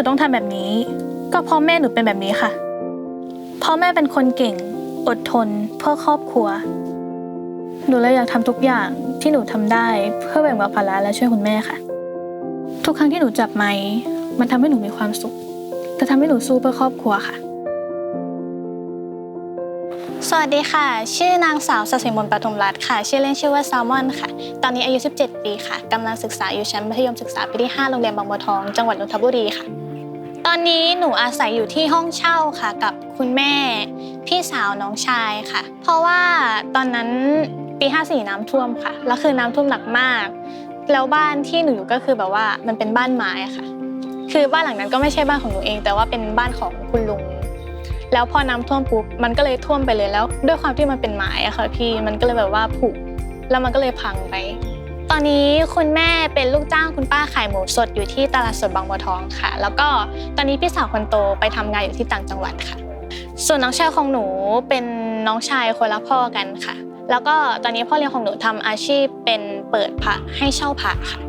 นูต้องทำแบบนี้ ก็เพราะแม่หนูเป็นแบบนี้ค่ะเพราะแม่เป็นคนเก่ง อดทน เพื่อครอบครัว หนูเลยอยากทำทุกอย่างที่หนูทำได้ เพื่อแบ่งเบาภาระและช่วยคุณแม่ค่ะ ทุกครั้งที่หนูจับไม้มันทำให้หนูมีความสุข แต่ทำให้หนูสู้เพื่อครอบครัวค่ะ สวัสดีค่ะ ชื่อนางสาวสศิมนปทุมรัตน์ค่ะ ชื่อเล่นชื่อว่าแซลมอนค่ะ ตอนนี้อายุ 17 ปีค่ะกำลังศึกษาอยู่ชั้นมัธยมศึกษาปีที่ 5 โรงเรียนบางบัวทอง จังหวัดนนทบุรีค่ะ อนนี้หนูอาศัยอยู่ที่ห้องเช่าค่ะ กับคุณแม่ พี่สาวน้องชายค่ะ เพราะว่าตอนนั้นปี 54 น้ำท่วมค่ะ แล้วคือน้ำท่วมหนักมาก แล้วบ้านที่หนูอยู่ก็คือแบบว่ามันเป็นบ้านไม้ค่ะ คือบ้านหลังนั้นก็ไม่ใช่บ้านของหนูเอง แต่ว่าเป็นบ้านของคุณลุง แล้วพอน้ำท่วมปุ๊บมันก็เลยท่วมไปเลยแล้ว ด้วยความที่มันเป็นไม้อะค่ะพี่มันก็เลยแบบว่าผุแล้วมันก็เลยพังไป ตอนนี้คุณแม่เป็นลูกจ้างคุณป้าขายหมูสดอยู่ที่ตลาดสดบางบัวทองค่ะ แล้วก็ตอนนี้พี่สาวคนโตไปทำงานอยู่ที่ต่างจังหวัดค่ะ ส่วนน้องชายของหนูเป็นน้องชายคนละพ่อกันค่ะ แล้วก็ตอนนี้พ่อเลี้ยงของหนูทำอาชีพเป็นเปิดพระให้เช่าพระค่ะ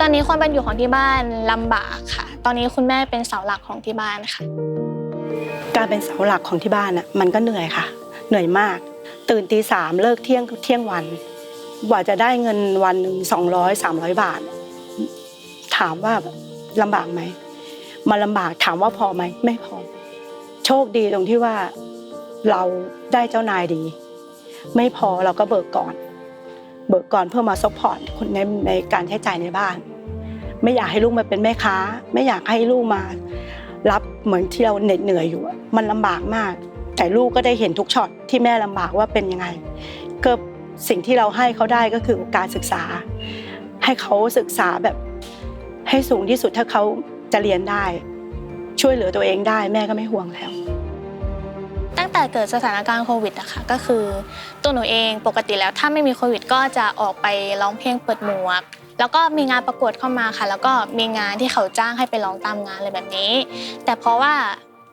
ตอนนี้ความเป็นอยู่ของที่บ้านลำบากค่ะ ตอนนี้คุณแม่เป็นเสาหลักของที่บ้านค่ะ การเป็นเสาหลักของที่บ้านอะมันก็เหนื่อยค่ะ เหนื่อยมาก ตื่นตีสามเลิกเที่ยงเที่ยงวัน กว่าจะได้เงินวันหนึ่งสองร้อยสามร้อยบาท ถามว่าลำบากไหมมันลำบากถามว่าพอไหมไม่พอ โชคดีตรงที่ว่าเราได้เจ้านายดี ไม่พอเราก็เบิกก่อน เบิกก่อนเพื่อมาซัพพอร์ตคนในในการใช้จ่ายในบ้าน ไม่อยากให้ลูกมาเป็นแม่ค้า ไม่อยากให้ลูกมา รับเหมือนที่เราเหน็ดเหนื่อยอยู่มันลำบากมาก แต่ลูกก็ได้เห็นทุกช็อตที่แม่ลำบากว่าเป็นยังไงก็ สิ่งที่เราให้เขาได้ก็คือการศึกษา ให้เขาศึกษาแบบให้สูงที่สุดถ้าเขาจะเรียนได้ ช่วยเหลือตัวเองได้แม่ก็ไม่ห่วงแล้ว ตั้งแต่เกิดสถานการณ์โควิดอะค่ะก็คือ ตัวหนูเองปกติแล้วถ้าไม่มีโควิด ก็จะออกไปร้องเพลงเปิดหมวกแล้วก็มีงานประกวดเข้ามาค่ะ แล้วก็มีงานที่เขาจ้างให้ไปร้องตามงานอะไรแบบนี้ แต่เพราะว่า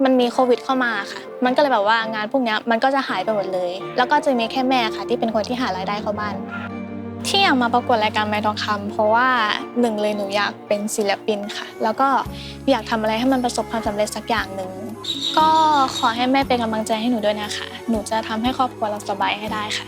มันมีโควิดเข้ามาค่ะ มันก็เลยแบบว่างานพวกนี้มันก็จะหายไปหมดเลย แล้วก็จะมีแค่แม่ค่ะ ที่เป็นคนที่หารายได้เข้าบ้าน ที่อยากมาประกวดรายการไม้ทองคำเพราะว่าหนึ่งเลยหนูอยากเป็นศิลปินค่ะ แล้วก็อยากทำอะไรให้มันประสบความสำเร็จสักอย่างหนึ่ง ก็ขอให้แม่เป็นกำลังใจให้หนูด้วยนะคะ หนูจะทำให้ครอบครัวเราสบายให้ได้ค่ะ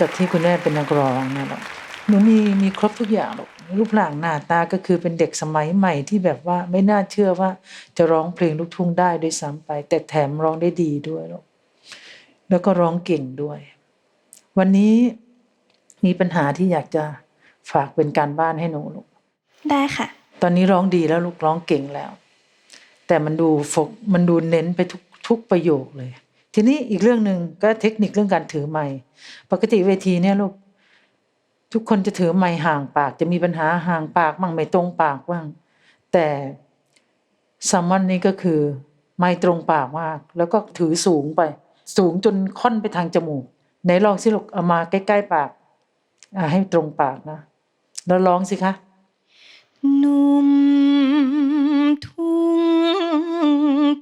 กับที่คุณแม่เป็นนักร้องนะหรอกหนูมีมีครบทุกอย่างหรอกรูปร่างหน้าตาก็คือเป็นเด็กสมัยใหม่ที่แบบว่าไม่น่าเชื่อว่าจะร้องเพลงลูกทุ่งได้ด้วยซ้ำไป แต่แถมร้องได้ดีด้วยหรอกแล้วก็ร้องเก่งด้วย วันนี้มีปัญหาที่อยากจะฝากเป็นการบ้านให้หนูลูกได้ค่ะ ตอนนี้ร้องดีแล้วลูกร้องเก่งแล้ว แต่มันดูโฟกมันดูเน้นไปทุกทุกประโยคเลย ทีนี้อีกเรื่องหนึ่งก็เทคนิคเรื่องการถือไมค์ปกติเวทีเนี่ยลูกทุกคนจะถือไมค์ห่างปาก จะมีปัญหาห่างปากบ้างไม่ตรงปากบ้าง แต่ซัมมอนนี่ก็คือ ไมค์ตรงปากมาก แล้วก็ถือสูงไป สูงจนค่อนไปทางจมูกไหนลองสิลูกเอามาใกล้ๆปากอ่าให้ตรงปากนะ แล้วร้องสิคะหนุ่มทุ่ง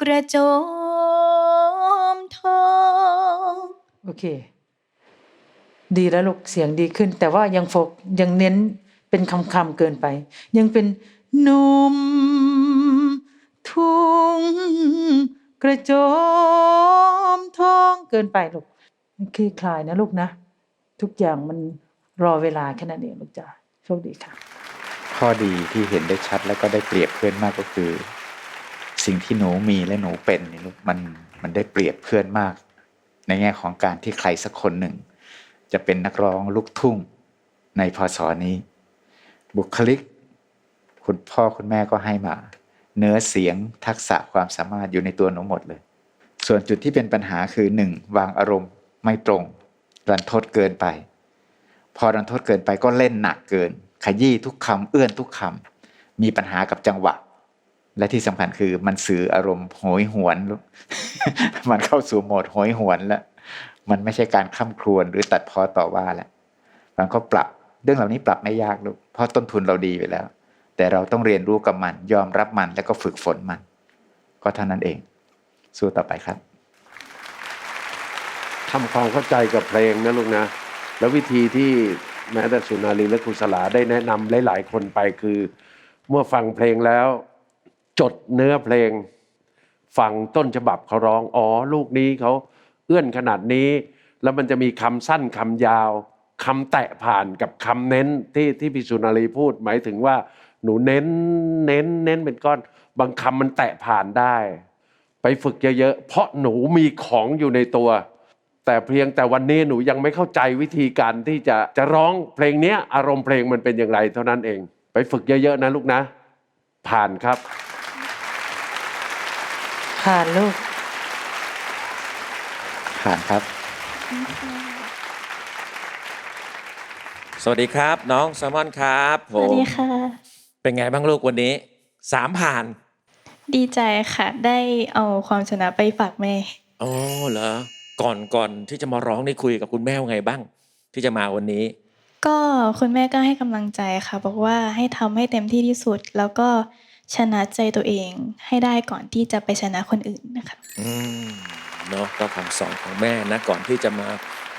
กระโจม โอเค ดีแล้วลูกเสียงดีขึ้น แต่ว่ายังโฟกยังเน้นเป็นคำคำๆเกินไป ยังเป็นหนุ่มทุ่งกระโจมทองเกินไปลูกคลี่คลายนะลูกนะ ทุกอย่างมันรอเวลาแค่นั้นเองลูกจ้าโชคดีค่ะ ข้อดีที่เห็นได้ชัดแล้วก็ได้เปรียบเพื่อนมากก็คือ สิ่งที่หนูมีและหนูเป็นนี่ลูกมันมันได้เปรียบเพื่อนมาก ในแง่ของการที่ใครสักคนหนึ่ง จะเป็นนักร้องลูกทุ่งในพศนี้ บุคลิก คุณพ่อคุณแม่ก็ให้มา เนื้อเสียงทักษะความสามารถอยู่ในตัวหนูหมดเลย ส่วนจุดที่เป็นปัญหาคือหนึ่งวางอารมณ์ไม่ตรงรันทดเกินไป พอรันทดเกินไปก็เล่นหนักเกิน ขยี้ทุกคำเอื้อนทุกคำมีปัญหากับจังหวะ และที่สำคัญคือมันสื่ออารมณ์โหยหวน มันเข้าสู่โหมดโหยหวนแล้ว มันไม่ใช่การคล่ำครวญหรือตัดพ้อต่อว่าแล้วมันก็ปรับเรื่องเหล่านี้ปรับไม่ยากลูกเพราะต้นทุนเราดีไปแล้ว แต่เราต้องเรียนรู้กับมัน ยอมรับมันแล้วก็ฝึกฝนมัน ก็เท่านั้นเอง สู้ต่อไปครับทำความเข้าใจกับเพลงนะลูกนะ แล้ววิธีที่แม้แต่สุนารีและครูสลาได้แนะนำหลาย ๆ คนไปคือ เมื่อฟังเพลงแล้ว จดเนื้อเพลงฟังต้นฉบับเขาร้องอ๋อลูกนี้เขาเอื้อนขนาดนี้ แล้วมันจะมีคำสั้นคำยาวคำแตะผ่านกับคำเน้นที่ที่พี่สุนารีพูดหมายถึงว่าหนูเน้นเน้นเน้นเป็นก้อน บางคำมันแตะผ่านได้ ไปฝึกเยอะๆเพราะหนูมีของอยู่ในตัว แต่เพียงแต่วันนี้หนูยังไม่เข้าใจวิธีการที่จะจะร้องเพลงนี้อารมณ์เพลงมันเป็นอย่างไรเท่านั้นเอง ไปฝึกเยอะๆนะลูกนะ ผ่านครับ ผ่านลูก ผ่านครับ สวัสดีครับ น้องแซลมอนครับสวัสดีค่ะ เป็นไงบ้างลูกวันนี้สามผ่านดีใจค่ะ ได้เอาความชนะไปฝากแม่ อ๋อเหรอก่อนก่อนที่จะมาร้องนี่คุยกับคุณแม่ว่าไงบ้าง ที่จะมาวันนี้ ก็คุณแม่ก็ให้กำลังใจค่ะ บอกว่าให้ทำให้เต็มที่ที่สุด แล้วก็ ชนะใจตัวเองให้ได้ก่อนที่จะไปชนะคนอื่นนะคะอืมเนาะก็คำสอนของแม่นะก่อนที่จะมา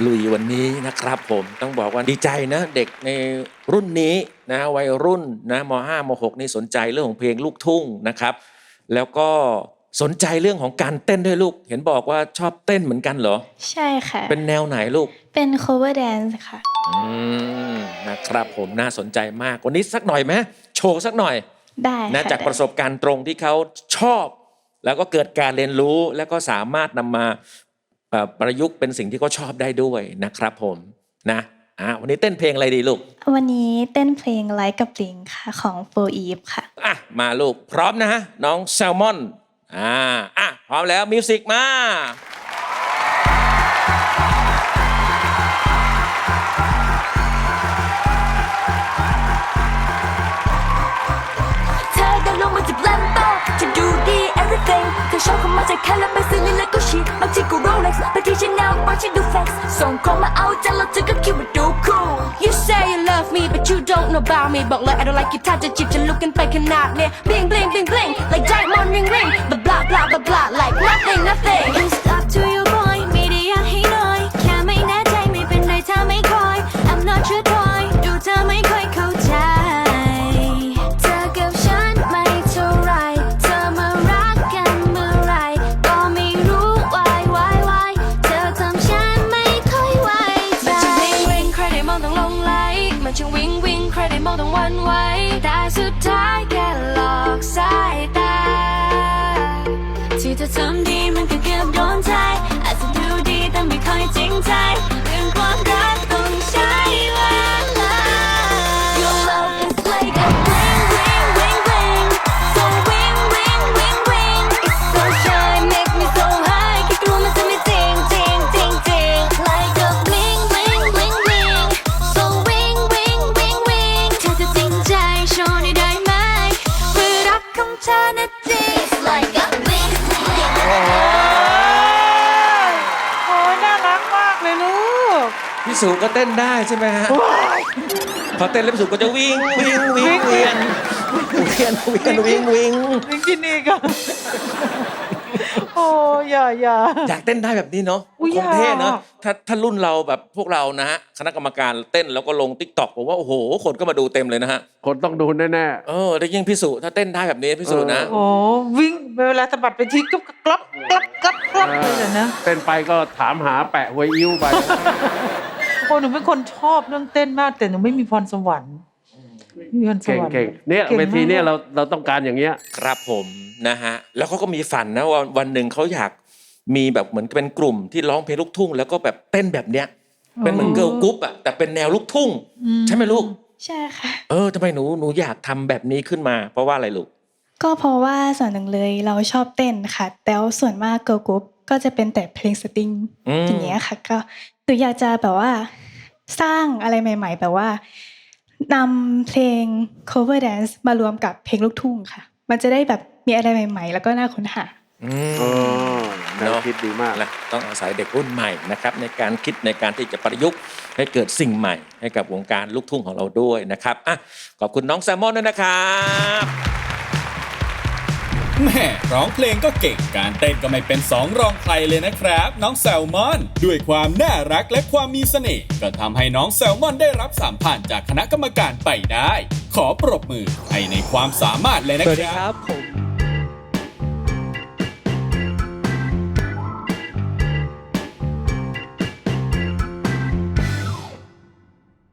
ลุยวันนี้นะครับผมต้องบอกว่าดีใจนะเด็กในรุ่นนี้นะวัยรุ่นนะม 5 ม 6 นี่สนใจเรื่องของเพลงลูกทุ่งนะครับ แล้วก็สนใจเรื่องของการเต้นด้วยลูก เห็นบอกว่าชอบเต้นเหมือนกันเหรอ ใช่ค่ะ เป็นแนวไหนลูกเป็น cover dance ค่ะ อืมนะครับผมน่าสนใจมากวันนี้สักหน่อยไหมโชว์สักหน่อย ได้นะค่ะจากประสบการณ์ตรงที่เขาชอบ แล้วก็เกิดการเรียนรู้แล้วก็สามารถนำมาเอ่อประยุกต์เป็นสิ่งที่เขาชอบได้ด้วยนะครับผมนะอะวันนี้เต้นเพลงอะไรดีลูก วันนี้เต้นเพลงไลค์กับลิงค่ะของ For Eve ค่ะอะมาลูกพร้อมนะน้องแซลมอนอ่าอะพร้อมแล้วมิวสิกมา เอาบางทีดูเฟกซ์ส่งของมาเอาใจแล้วเธอก็คิดว่าดู cool You say you love me but you don't know about me บอกเลย I don't like you ถ้าจะจีบจะลุกกันไปขนาดเนี้ย bling bling bling bling like diamond ring ring blah blah blah blah blah like nothing กพี่สุก็เต้นได้ใช่ไหมฮะพอเต้นแล้วพี่สุก็จะวิ่งวิ่งวิ่งเวียนเวียนเวียนวิ่งวิ่งวิ่งที่นี่ก็โอ้อย่าอย่าอยากเต้นได้แบบนี้เนาะอุ๊ยคงเท่เนาะอยากถ้าถ้ารุ่นเราแบบพวกเรานะฮะคณะกรรมการเต้นแล้วก็ลงทิกตอกผมว่าโอ้โห คนก็มาดูเต็มเลยนะฮะ คนต้องดูแน่เออได้ยิ่งพี่สุถ้าเต้นได้แบบนี้พี่สุนะโอ้วิ่งเวลาสะบัดไปทีก็กลับกลับกลับกลับเลยเหรอนะๆเต้นไปก็ถามหาแปะหวยยิ้วไป โอ้หนูเป็นคนชอบเรื่องเต้นมาก แต่หนูไม่มีพรสวรรค์ไม่มีพรสเก่งวรรค์เก่งเนี่ยก่งเวทีเนี่ยมากเราเราต้องการอย่างเงี้ย ครับผมนะฮะแล้วเขาก็มีฝันนะว่าวันหนึ่งเขาอยากมีแบบเหมือนเป็นกลุ่มที่ร้องเพลงลูกทุ่ง แล้วก็แบบเต้นแบบเนี้ยเป็นเหมือนเกิร์ลกรุ๊ปอะแต่เป็นแนวลูกทุ่ง ใช่ไหมลูก ใช่ค่ะ เออทำไมหนูหนูอยากทำแบบนี้ขึ้นมา เพราะว่าอะไรลูก ก็เพราะว่าส่วนหนึ่งเลยเราชอบเต้นค่ะ แต่ว่าส่วนมากเกิร์ลกรุ๊ป ก็จะเป็นแต่เพลงสตริงอืมอย่างเงี้ยค่ะ ก็หนูอยากจะแบบว่า สร้างอะไรใหม่ ๆ แบบว่านำเพลง cover dance มารวมกับเพลงลูกทุ่งค่ะ มันจะได้แบบมีอะไรใหม่ ๆ แล้วก็น่าค้นหาอืมเออแนวคิดดีมากนะต้องอาศัยเด็กรุ่นใหม่นะครับในการคิดในการที่จะประยุกต์ให้เกิดสิ่งใหม่ ให้กับวงการลูกทุ่งของเราด้วยนะครับอะขอบคุณน้องแซมมอนด้วยนะครับ แม่ร้องเพลงก็เก่งการเต้นก็ไม่เป็นสองรองใครเลยนะครับ น้องแซลมอน ด้วยความน่ารักและความมีเสน่ห์ก็ทำให้น้องแซลมอนได้รับสามผ่านจากคณะกรรมการไปได้ ขอปรบมือให้ในความสามารถเลยนะสวัสคดีรับครับผม